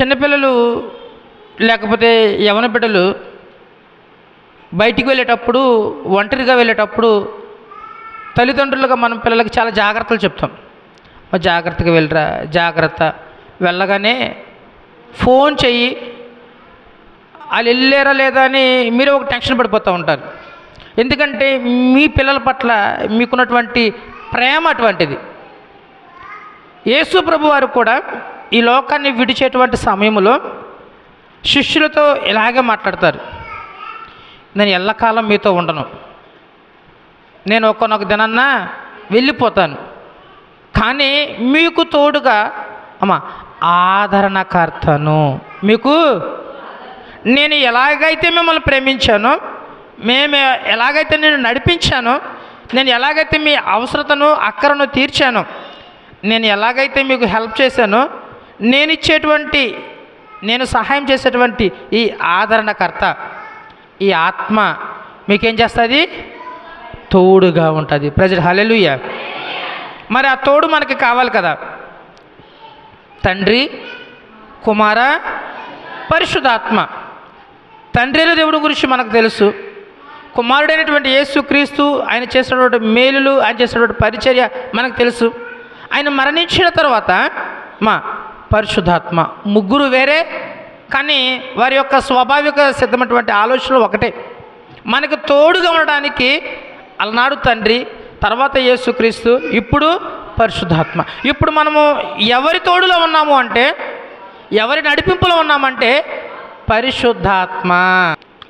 చిన్నపిల్లలు లేకపోతే యవన బిడ్డలు బయటికి వెళ్ళేటప్పుడు ఒంటరిగా వెళ్ళేటప్పుడు తల్లిదండ్రులుగా మనం పిల్లలకి చాలా జాగ్రత్తలు చెప్తాం. "మా జాగ్రత్తగా వెళ్ళరా జాగ్రత్త. వెళ్ళగానే ఫోన్ చెయ్యి. వాళ్ళు వెళ్ళారా లేదా అని మీరు ఒక టెన్షన్ పడిపోతూ ఉంటారు. ఎందుకంటే మీ పిల్లల పట్ల మీకున్నటువంటి ప్రేమ అటువంటిది. యేసు ప్రభు వారు కూడా ఈ లోకాన్ని విడిచేటువంటి సమయంలో శిష్యులతో ఇలాగే మాట్లాడతారు. నేను ఎల్లకాలం మీతో ఉండను. నేను ఒకనొక దినాన్న వెళ్ళిపోతాను. కానీ మీకు తోడుగా అమ్మా ఆదరణకర్తను. మీకు నేను ఎలాగైతే మిమ్మల్ని ప్రేమించానో మేము ఎలాగైతే నేను నడిపించానో నేను ఎలాగైతే మీ అవసరతను అక్కరను తీర్చానో నేను ఎలాగైతే మీకు హెల్ప్ చేశానో నేను ఇచ్చేటువంటి నేను సహాయం చేసేటువంటి ఈ ఆదరణకర్త ఈ ఆత్మ మీకేం చేస్తుంది? తోడుగా ఉంటుంది. ప్రజలు హలెలుయ్య మరి ఆ తోడు మనకి కావాలి కదా. తండ్రి కుమార పరిశుధాత్మ తండ్రి అయిన దేవుడి గురించి మనకు తెలుసు. కుమారుడైనటువంటి యేసు క్రీస్తు ఆయన చేసినటువంటి మేలులు ఆయన చేసినటువంటి పరిచర్య మనకు తెలుసు. ఆయన మరణించిన తర్వాత మా పరిశుద్ధాత్మ. ముగ్గురు వేరే కానీ వారి యొక్క స్వాభావిక సిద్ధమైనటువంటి ఆలోచనలు ఒకటే. మనకు తోడుగా ఉండడానికి అలనాడు తండ్రి తర్వాత యేసుక్రీస్తు ఇప్పుడు పరిశుద్ధాత్మ. ఇప్పుడు మనము ఎవరి తోడులో ఉన్నాము అంటే ఎవరి నడిపింపులో ఉన్నామంటే పరిశుద్ధాత్మ.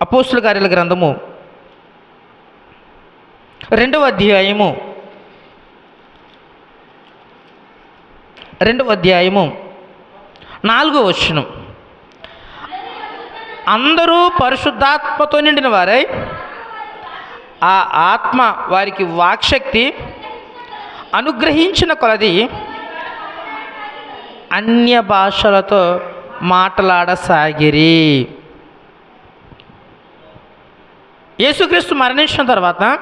అపోస్తుల కార్యాల గ్రంథము రెండవ అధ్యాయము. రెండవ అధ్యాయము. నాలుగో వచనం. అందరూ పరిశుద్ధాత్మతో నిండిన వారై ఆ ఆత్మ వారికి వాక్శక్తి అనుగ్రహించిన కొలది అన్య భాషలతో మాట్లాడసాగిరి. యేసుక్రీస్తు మరణించిన తర్వాత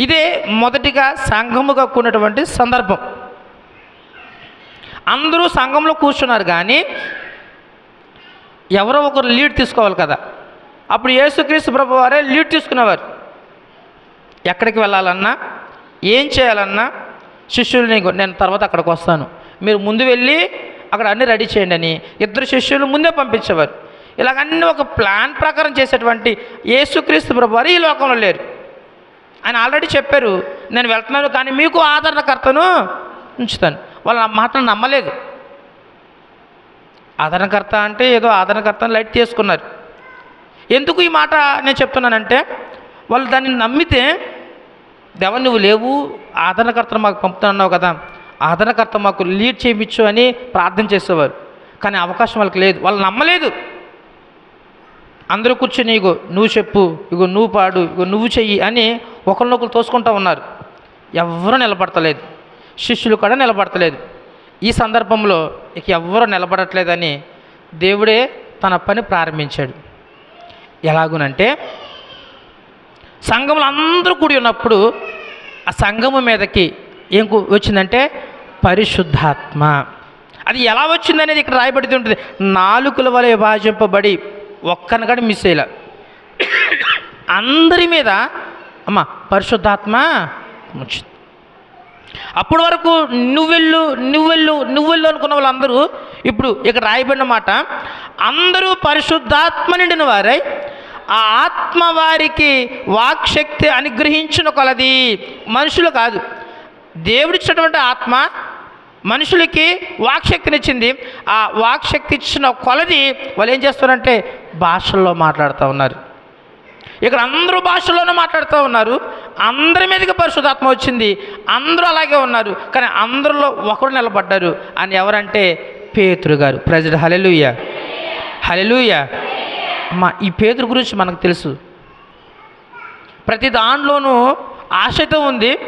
ఇదే మొదటిగా సంఘముగా కూడినటువంటి సందర్భం. అందరూ సంఘంలో కూర్చున్నారు కానీ ఎవరో ఒకరు లీడ్ తీసుకోవాలి కదా. అప్పుడు యేసుక్రీస్తు ప్రభు వారే లీడ్ తీసుకునేవారు. ఎక్కడికి వెళ్ళాలన్నా ఏం చేయాలన్నా శిష్యుల్ని నేను తర్వాత అక్కడికి వస్తాను. మీరు ముందు వెళ్ళి అక్కడ అన్ని రెడీ చేయండి అని ఇద్దరు శిష్యులు ముందే పంపించేవారు. ఇలాగన్నీ ఒక ప్లాన్ ప్రకారం చేసేటువంటి యేసుక్రీస్తు ప్రభు వారు ఈ లోకంలో లేరు. ఆయన ఆల్రెడీ చెప్పారు నేను వెళ్తున్నాను కానీ మీకు ఆదరణకర్తను ఉంచుతాను. వాళ్ళు మాత్రం మాటను నమ్మలేదు. ఆదరణకర్త అంటే ఏదో ఆదరణకర్తను లైట్ తీసుకున్నారు ఎందుకు ఈ మాట నేను చెప్తున్నానంటే వాళ్ళు దాన్ని నమ్మితే దేవ నువ్వు లేవు ఆదరణకర్తను మాకు పంపుతున్నావు కదా ఆదరణకర్త మాకు లీడ్ చేయించు అని ప్రార్థన చేసేవారు. కానీ అవకాశం వాళ్ళకి లేదు. వాళ్ళు నమ్మలేదు. అందరూ కూర్చొని ఇగో నువ్వు చెప్పు ఇగో నువ్వు పాడు ఇగో నువ్వు చెయ్యి అని ఒకరినొకరు తోసుకుంటూ ఉన్నారు. ఎవరు నిలబడతలేదు. శిష్యులు కూడా నిలబడతలేదు. ఈ సందర్భంలో ఇక ఎవ్వరూ నిలబడట్లేదని దేవుడే తన పని ప్రారంభించాడు. ఎలాగునంటే సంఘంలో అందరూ కూడి ఉన్నప్పుడు ఆ సంఘము మీదకి ఏం కు- వచ్చిందంటే పరిశుద్ధాత్మ. అది ఎలా వచ్చిందనేది ఇక్కడ రాయబడుతూ ఉంటుంది. నాలుగుల వలె విభాజింపబడి ఒక్కనగడ మిస్ అయ్యలే అందరి మీద అమ్మ పరిశుద్ధాత్మ వచ్చింది అప్పటి వరకు నువ్వెళ్ళు నువ్వెళ్ళు నువ్వెళ్ళు అనుకున్న వాళ్ళందరూ ఇప్పుడు ఇక్కడ రాయబడిన మాట అందరూ పరిశుద్ధాత్మ నిండిన వారై ఆ ఆత్మ వారికి వాక్శక్తి అనుగ్రహించిన కొలది మనుషులు కాదు. దేవుడిచ్చినటువంటి ఆత్మ మనుషులకి వాక్శక్తినిచ్చింది. ఆ వాక్శక్తి ఇచ్చిన కొలది వాళ్ళు ఏం చేస్తున్నారంటే భాషల్లో మాట్లాడుతూ ఉన్నారు. ఇక్కడ అందరూ భాషలోనూ మాట్లాడుతూ ఉన్నారు. అందరి మీదకి పరిశుధాత్మ వచ్చింది. అందరూ అలాగే ఉన్నారు. కానీ అందరిలో ఒకరు నిలబడ్డారు. అని ఎవరంటే పేతురు గారు. ప్రజలు హలెలుయ హలెలుయ అమ్మా ఈ పేతురు గురించి మనకు తెలుసు. ప్రతి దాంట్లోనూ ఆశతో ఉంది.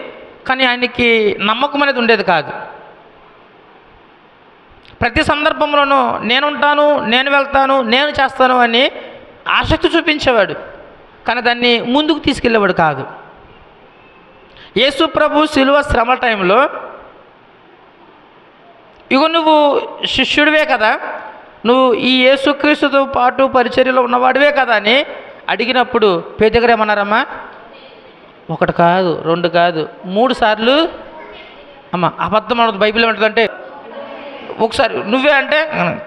కానీ ఆయనకి నమ్మకం అనేది ఉండేది కాదు. ప్రతి సందర్భంలోనూ నేనుంటాను నేను వెళ్తాను నేను చేస్తాను అని ఆసక్తి చూపించేవాడు. కానీ దాన్ని ముందుకు తీసుకెళ్ళేవాడు కాదు. యేసు ప్రభు శిలువ శ్రమ టైంలో ఇగో నువ్వు శిష్యుడివే కదా నువ్వు ఈ యేసుక్రీస్తుతో పాటు పరిచర్యలో ఉన్నవాడివే కదా అని అడిగినప్పుడు పేదగరేమన్నారమ్మా ఒకటి కాదు రెండు కాదు మూడు సార్లు. అమ్మ అబద్ధం అనదు బైబిల్ ఏమంటుందంటే ఒకసారి నువ్వే అంటే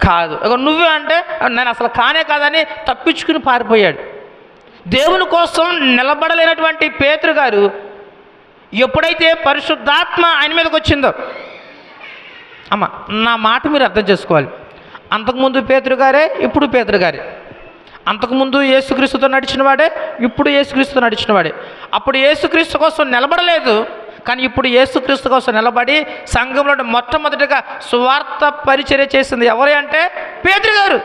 కాదు ఇక నువ్వే అంటే నేను అసలు కానే కాదని తప్పించుకుని పారిపోయాడు. దేవుని కోసం నిలబడలేనటువంటి పేతురు గారు ఎప్పుడైతే పరిశుద్ధాత్మ ఆయన మీదకి వచ్చిందో? అమ్మ నా మాట మీరు అర్థం చేసుకోవాలి. అంతకుముందు పేతురు గారే ఇప్పుడు పేతురు గారే. అంతకుముందు ఏసుక్రీస్తుతో నడిచిన వాడే ఇప్పుడు ఏసుక్రీస్తుతో నడిచిన వాడే అప్పుడు ఏసుక్రీస్తు కోసం నిలబడలేదు కానీ ఇప్పుడు ఏసుక్రీస్తు కోసం నిలబడి సంఘంలో మొట్టమొదటిగా సువార్త పరిచర్య చేసింది ఎవరే అంటే? పేతురు గారు.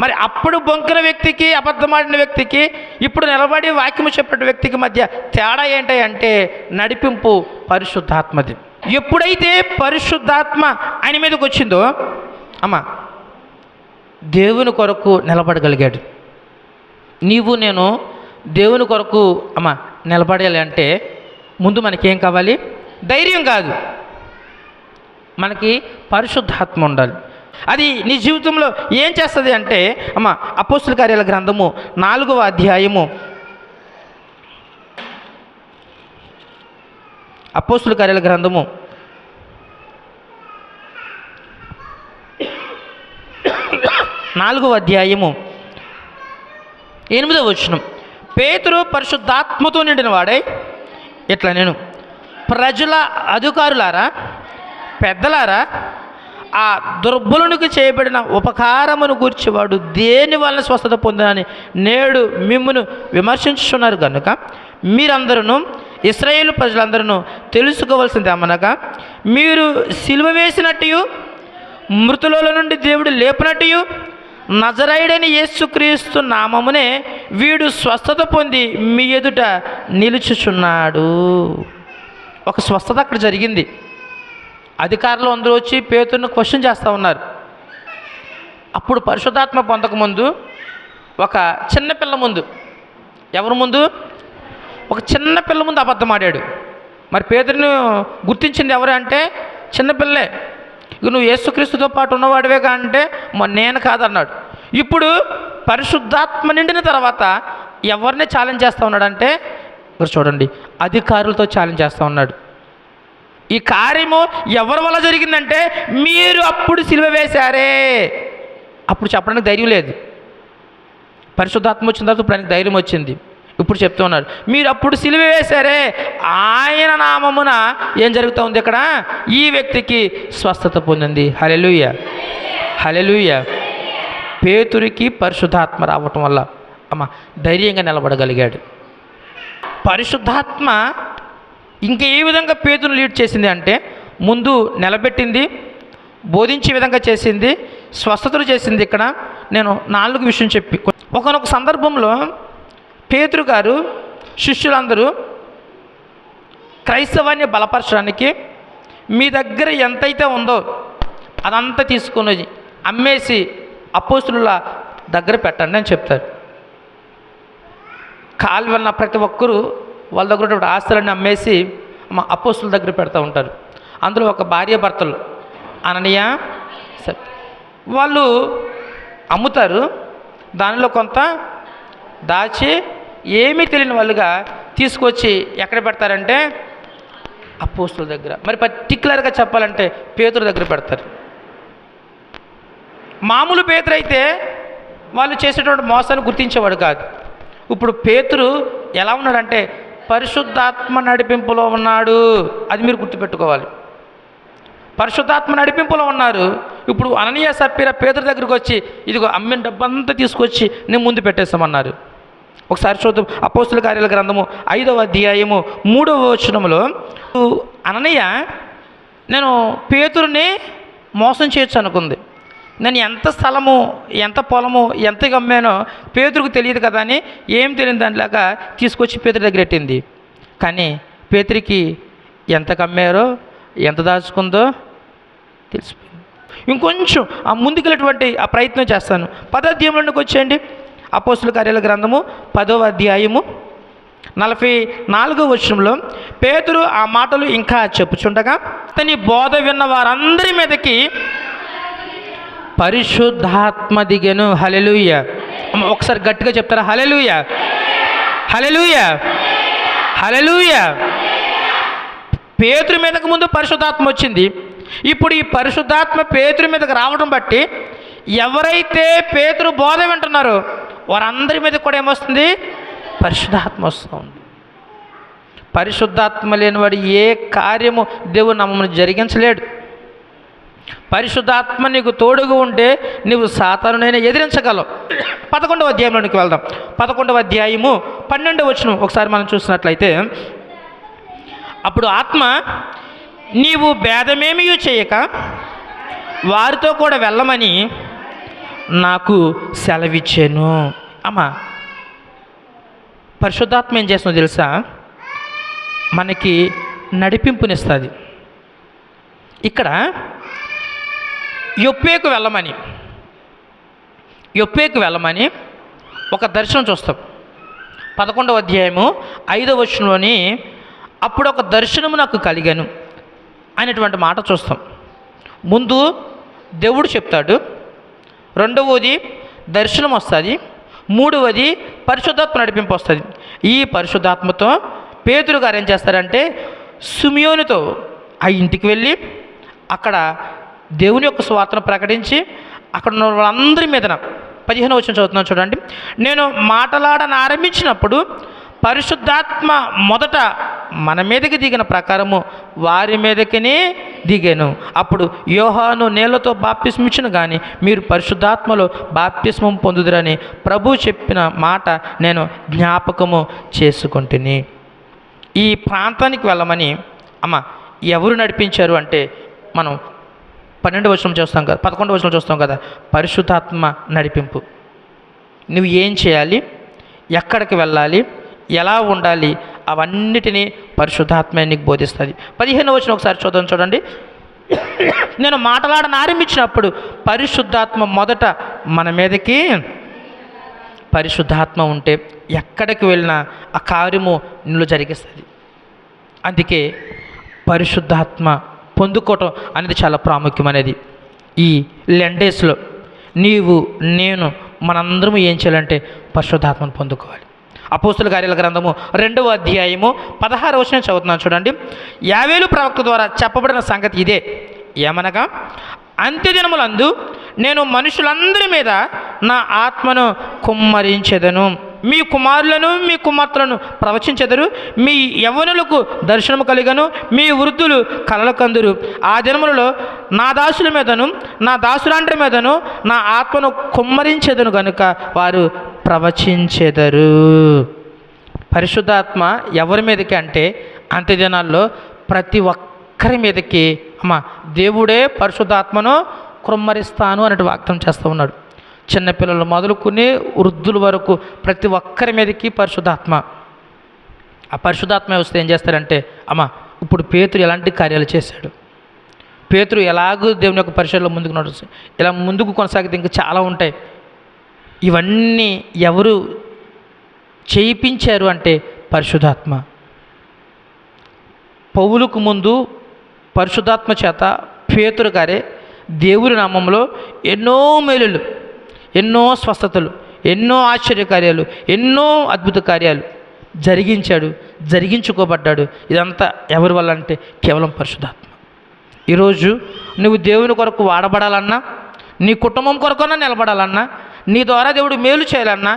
మరి అప్పుడు బొంకిన వ్యక్తికి అబద్ధమాడిన వ్యక్తికి ఇప్పుడు నిలబడి వాక్యము చెప్పిన వ్యక్తికి మధ్య తేడా ఏంటి అంటే నడిపింపు పరిశుద్ధాత్మది ఎప్పుడైతే పరిశుద్ధాత్మ ఆయన మీదకి వచ్చిందో అమ్మా దేవుని కొరకు నిలబడగలిగాడు. నీవు నేను దేవుని కొరకు అమ్మ నిలబడాలి అంటే ముందు మనకేం కావాలి? ధైర్యం కాదు. మనకి పరిశుద్ధాత్మ ఉండాలి. అది నీ జీవితంలో ఏం చేస్తుంది అంటే అమ్మ అపోస్తుల కార్యాల గ్రంథము నాలుగవ అధ్యాయము. అపోస్తుల కార్యాల గ్రంథము. నాలుగవ అధ్యాయము. ఎనిమిదవ వచనం. పేతురు పరిశుద్ధాత్మతో నిండిన వాడై ఇట్లా నేను? ప్రజల అధికారులారా పెద్దలారా ఆ దుర్బలునికి చేయబడిన ఉపకారమును గూర్చేవాడు దేని వలన స్వస్థత పొందని నేడు మిమ్మును విమర్శించున్నారు కనుక మీరందరూ ఇస్రాయేల్ ప్రజలందరూ తెలుసుకోవాల్సింది ఏమనగా మీరు సిలువ వేసినట్టు మృతుల నుండి దేవుడు లేపినట్టు నజరైడని యేసుక్రీస్తు నామమునే వీడు స్వస్థత పొంది మీ ఎదుట నిలుచుచున్నాడు. ఒక స్వస్థత అక్కడ జరిగింది. అధికారులు అందరూ వచ్చి పేతుర్ని క్వశ్చన్ చేస్తూ ఉన్నారు. అప్పుడు పరిశుద్ధాత్మ పొందకముందు ఒక చిన్న పిల్ల ముందు. ఎవరి ముందు? ఒక చిన్న పిల్ల ముందు అబద్ధం ఆడాడు. మరి పేదరిని గుర్తించింది ఎవరు అంటే? చిన్నపిల్లే ఇక నువ్వు యేసుక్రీస్తుతో పాటు ఉన్నవాడివే అంటే నేను కాదన్నాడు. ఇప్పుడు పరిశుద్ధాత్మ నిండిన తర్వాత ఎవరిని ఛాలెంజ్ చేస్తూ ఉన్నాడంటే? మీరు చూడండి అధికారులతో ఛాలెంజ్ చేస్తూ ఉన్నాడు. ఈ కార్యము ఎవరి వల్ల జరిగిందంటే మీరు అప్పుడు సిలువ వేశారే. అప్పుడు చెప్పడానికి ధైర్యం లేదు. పరిశుద్ధాత్మ వచ్చిన తర్వాత ఇప్పుడు ఆయనకు ధైర్యం వచ్చింది. ఇప్పుడు చెప్తున్నారు మీరు అప్పుడు సిలువ వేశారే. ఆయన నామమున ఏం జరుగుతూ ఉంది ఇక్కడ? ఈ వ్యక్తికి స్వస్థత పొందింది. హలెలుయ హలెలుయ పేతురికి పరిశుద్ధాత్మ రావటం వల్ల అమ్మ ధైర్యంగా నిలబడగలిగాడు. పరిశుద్ధాత్మ ఇంక ఏ విధంగా పేతును లీడ్ చేసింది అంటే ముందు నిలబెట్టింది బోధించే విధంగా చేసింది స్వస్థతలు చేసింది ఇక్కడ నేను నాలుగు విషయం చెప్పి. ఒకనొక సందర్భంలో పేతురు గారు శిష్యులందరూ క్రైస్తవాన్ని బలపరచడానికి మీ దగ్గర ఎంతైతే ఉందో అదంతా తీసుకొని అమ్మేసి అపోస్తుల దగ్గర పెట్టండి అని చెప్తారు. కాలు వెళ్ళిన ప్రతి ఒక్కరూ వాళ్ళ దగ్గర ఉన్నటువంటి ఆస్తులన్నీ అమ్మేసి మా అపోస్తుల దగ్గర పెడతా ఉంటారు. అందులో ఒక భార్య భర్తలు అననీయ సరే వాళ్ళు అమ్ముతారు. దానిలో కొంత దాచి ఏమీ తెలియని వాళ్ళుగా తీసుకొచ్చి ఎక్కడ పెడతారంటే అపోస్తుల దగ్గర. మరి పర్టికులర్గా చెప్పాలంటే పేతుల దగ్గర పెడతారు. మామూలు పేతురు అయితే వాళ్ళు చేసేటువంటి మోసాన్ని గుర్తించేవాడు కాదు. ఇప్పుడు పేతురు ఎలా ఉన్నాడంటే పరిశుద్ధాత్మ నడిపింపులో ఉన్నాడు. అది మీరు గుర్తుపెట్టుకోవాలి. పరిశుద్ధాత్మ నడిపింపులో ఉన్నారు. ఇప్పుడు అననీయ సప్పీర పేదల దగ్గరికి వచ్చి ఇదిగో అమ్మిన డబ్బంతా తీసుకొచ్చి నేను ముందు పెట్టేస్తామన్నారు. ఒకసారి చూద్దాం. అపోస్తుల కార్యాల గ్రంథము ఐదవ అధ్యాయము మూడవ వచనంలో అననయ్య నేను పేతురుని మోసం చేయొచ్చు అనుకుంది. నేను ఎంత స్థలము ఎంత పొలము ఎంత గమ్మానో పేతురుకు తెలియదు కదా అని ఏం తెలియని దానిలాగా తీసుకొచ్చి పేతురు దగ్గర పెట్టింది. కానీ పేతురికి ఎంత కమ్మారో ఎంత దాచుకుందో తెలిసిపోయింది. ఇంకొంచెం ఆ ముందుకెళ్ళేటువంటి ఆ ప్రయత్నం చేస్తాను. పదాధ్యాయంలోకి వచ్చేయండి. అపోస్తుల కార్యాల గ్రంథము పదవ అధ్యాయము నలభై నాలుగో వచనంలో పేతురు ఆ మాటలు ఇంకా చెప్పుచుండగా అతని బోధ విన్న వారందరి మీదకి పరిశుద్ధాత్మ దిగెను. హలెలుయ ఒకసారి గట్టిగా చెప్తారా? హలెలుయ హలెలుయ హలెలుయ పేతురు మీదకు ముందు పరిశుద్ధాత్మ వచ్చింది. ఇప్పుడు ఈ పరిశుద్ధాత్మ పేతురు మీదకి రావడం బట్టి ఎవరైతే పేతురు బోధ వింటున్నారో వారందరి మీద కూడా ఏమొస్తుంది? పరిశుద్ధాత్మ వస్తుంది. పరిశుద్ధాత్మ లేనివాడు ఏ కార్యము దేవుడు నమ్మని జరిగించలేడు. పరిశుద్ధాత్మ నీకు తోడుగా ఉంటే నువ్వు సాతానునైనా ఎదిరించగలవు. పదకొండవ అధ్యాయంలోనికి వెళ్దాం. పదకొండవ అధ్యాయము పన్నెండవ వచ్చిన ఒకసారి మనం చూసినట్లయితే అప్పుడు ఆత్మ నీవు భేదమేమీ చేయక వారితో కూడా వెళ్ళమని నాకు సెలవిచ్చాను. అమ్మా పరిశుద్ధాత్మ ఏం చేస్తుందో తెలుసా? మనకి నడిపింపునిస్తుంది. ఇక్కడ యొప్పేకు వెళ్ళమని. యొప్పేకు వెళ్ళమని ఒక దర్శనం చూస్తాం. పదకొండవ అధ్యాయము ఐదవ వచనంలోని అప్పుడు ఒక దర్శనము నాకు కలిగాను అనేటువంటి మాట చూస్తాం. ముందు దేవుడు చెప్తాడు రెండవది దర్శనం వస్తుంది మూడవది పరిశుద్ధాత్మ నడిపింపు వస్తుంది. ఈ పరిశుద్ధాత్మతో పేతురు గారు ఏం చేస్తారంటే సుమియోనితో ఆ ఇంటికి వెళ్ళి అక్కడ దేవుని యొక్క స్వార్థను ప్రకటించి అక్కడ ఉన్న వాళ్ళందరి మీదన పదిహేను వచ్చిన చదువుతున్నాను చూడండి. నేను మాటలాడని ఆరంభించినప్పుడు పరిశుద్ధాత్మ మొదట మన మీదకి దిగిన ప్రకారము వారి మీదకినే దిగాను. అప్పుడు యోహాను నేలతో బాప్తిస్మిచ్చిన కానీ మీరు పరిశుద్ధాత్మలో బాప్తిస్మం పొందుదురని ప్రభు చెప్పిన మాట నేను జ్ఞాపకము చేసుకుంటుని. ఈ ప్రాంతానికి వెళ్ళమని అమ్మ ఎవరు నడిపించారు అంటే మనం పన్నెండు వచనం చూస్తాం కదా పదకొండు వచనం చూస్తాం కదా పరిశుద్ధాత్మ నడిపింపు. నువ్వు ఏం చేయాలి? ఎక్కడికి వెళ్ళాలి? ఎలా ఉండాలి? అవన్నిటినీ పరిశుద్ధాత్మ నీకు బోధిస్తుంది. పదిహేను వచ్చిన ఒకసారి చూద్దాం చూడండి. నేను మాట్లాడని ఆరంభించినప్పుడు పరిశుద్ధాత్మ మొదట మన మీదకి పరిశుద్ధాత్మ ఉంటే ఎక్కడికి వెళ్ళినా ఆ కార్యము నిన్ను జరిగిస్తుంది. అందుకే పరిశుద్ధాత్మ పొందుకోవటం అనేది చాలా ప్రాముఖ్యమైనది ఈ లెండేస్లో నీవు నేను మనందరము ఏం చేయాలంటే పరిశుద్ధాత్మను పొందుకోవాలి. అపోస్తుల కార్యాల గ్రంథము రెండవ అధ్యాయము పదహారు వచనం చదువుతున్నాను చూడండి. యావేలు ప్రవక్త ద్వారా చెప్పబడిన సంగతి ఇదే. ఏమనగా అంత్యదినములందు నేను మనుషులందరి మీద నా ఆత్మను కుమ్మరించెదను. మీ కుమారులను మీ కుమార్తెలను ప్రవచించెదరు. మీ యవ్వనులకు దర్శనము కలిగను. మీ వృద్ధులు కలలకందురు. ఆ దినములలో నా దాసుల మీదను నా దాసులాంటి మీదను నా ఆత్మను కుమ్మరించెదను గనుక వారు ప్రవచించెదరు. పరిశుద్ధాత్మ ఎవరి మీదకి అంటే అంత్యదినాల్లో ప్రతి ఒక్కరి మీదకి అమ్మ దేవుడే పరిశుద్ధాత్మను కుమ్మరిస్తాను అన్నట్టు వాగ్దానం చేస్తూ ఉన్నాడు. చిన్నపిల్లలు మొదలుకుని వృద్ధుల వరకు ప్రతి ఒక్కరి మీదకి పరిశుద్ధాత్మ. ఆ పరిశుద్ధాత్మ వస్తే ఏం చేస్తారంటే అమ్మ ఇప్పుడు పేతురు ఎలాంటి కార్యాలు చేశాడు? పేతురు ఎలాగూ దేవుని యొక్క పరిచయంలో ముందుకు నడుస్తుంది ఇలా ముందుకు కొనసాగితే ఇంకా చాలా ఉంటాయి. ఇవన్నీ ఎవరు చేయించారు అంటే పరిశుధాత్మ పౌలుకు ముందు పరిశుధాత్మ చేత పేతురు గారే దేవుని నామంలో ఎన్నో మేలులు ఎన్నో స్వస్థతలు ఎన్నో ఆశ్చర్యకార్యాలు ఎన్నో అద్భుత కార్యాలు జరిగించాడు జరిగించుకోబడ్డాడు. ఇదంతా ఎవరి వల్ల అంటే కేవలం పరిశుధాత్మ ఈరోజు నువ్వు దేవుని కొరకు వాడబడాలన్నా నీ కుటుంబం కొరకన్నా నిలబడాలన్నా నీ ద్వారా దేవుడు మేలు చేయాలన్నా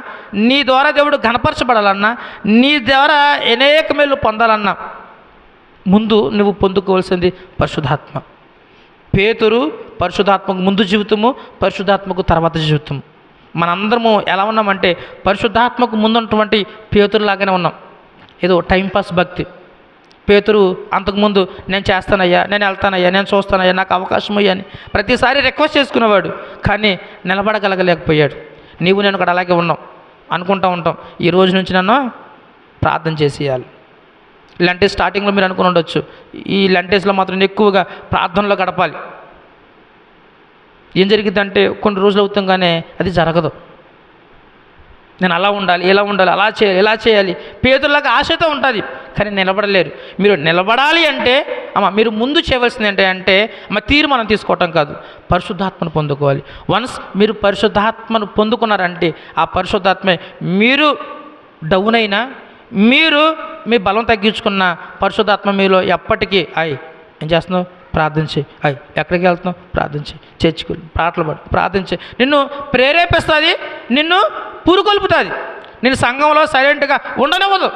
నీ ద్వారా దేవుడు ఘనపరచబడాలన్నా నీ ద్వారా అనేక మేలు పొందాలన్నా ముందు నువ్వు పొందుకోవాల్సింది పరిశుధాత్మ పేతురు పరిశుధాత్మకు ముందు జీవితము పరిశుధాత్మకు తర్వాత జీవితం మనందరము ఎలా ఉన్నామంటే పరిశుద్ధాత్మకు ముందున్నటువంటి పేతురులాగానే ఉన్నాం. ఏదో టైంపాస్ భక్తి. పేతురు అంతకుముందు నేను చేస్తానయ్యా నేను వెళ్తానయ్యా నేను చూస్తానయ్యా నాకు అవకాశం అయ్యా అని ప్రతిసారి రిక్వెస్ట్ చేసుకునేవాడు. కానీ నిలబడగలగలేకపోయాడు. నీవు నేను కూడా అలాగే ఉన్నాం. అనుకుంటా ఉంటాం. ఈ రోజు నుంచి నన్ను ప్రార్థన చేసేయాలి. ఇలాంటి స్టార్టింగ్లో మీరు అనుకుని ఉండొచ్చు. ఈ లంటేస్లో మాత్రం ఎక్కువగా ప్రార్థనలో గడపాలి. ఏం జరిగిందంటే కొన్ని రోజులు అవుతుంగానే అది జరగదు. నేను అలా ఉండాలి ఇలా ఉండాలి అలా చేయాలి ఇలా చేయాలి. పేదలకు ఆశతో ఉంటుంది కానీ నిలబడలేరు. మీరు నిలబడాలి అంటే అమ్మ మీరు ముందు చేయవలసింది ఏంటి అంటే అమ్మ తీర్మానం తీసుకోవటం కాదు. పరిశుద్ధాత్మను పొందుకోవాలి. వన్స్ మీరు పరిశుద్ధాత్మను పొందుకున్నారంటే ఆ పరిశుద్ధాత్మ మీరు డౌన్ అయినా మీరు మీ బలం తగ్గించుకున్న పరిశుద్ధాత్మ మీలో ఎప్పటికీ అయి ఏం చేస్తున్నావు? ప్రార్థించి అయి ఎక్కడికి వెళ్తున్నావు? ప్రార్థించి చర్చికి పాటలు పడు. ప్రార్థించి నిన్ను ప్రేరేపిస్తుంది నిన్ను పురుకొల్పుతుంది నేను సంఘంలో సైలెంట్గా ఉండనివ్వదు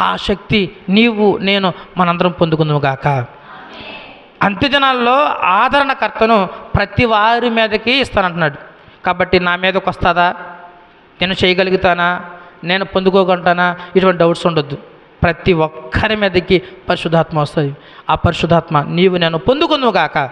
ఆ శక్తి నీవు నేను మనందరం పొందుకుందాము గాక. అంత్యజనాల్లో ఆదరణకర్తను ప్రతి వారి మీదకి ఇస్తానంటున్నాడు. కాబట్టి నా మీదకి వస్తుందా నేను చేయగలుగుతానా? నేను పొందుకోగలుగుతానా? ఇటువంటి డౌట్స్ ఉండొద్దు. ప్రతి ఒక్కరి మీదకి పరిశుద్ధాత్మ వస్తుంది. ఆ పరిశుద్ధాత్మ నీవు నేను పొందుకుందువు కాక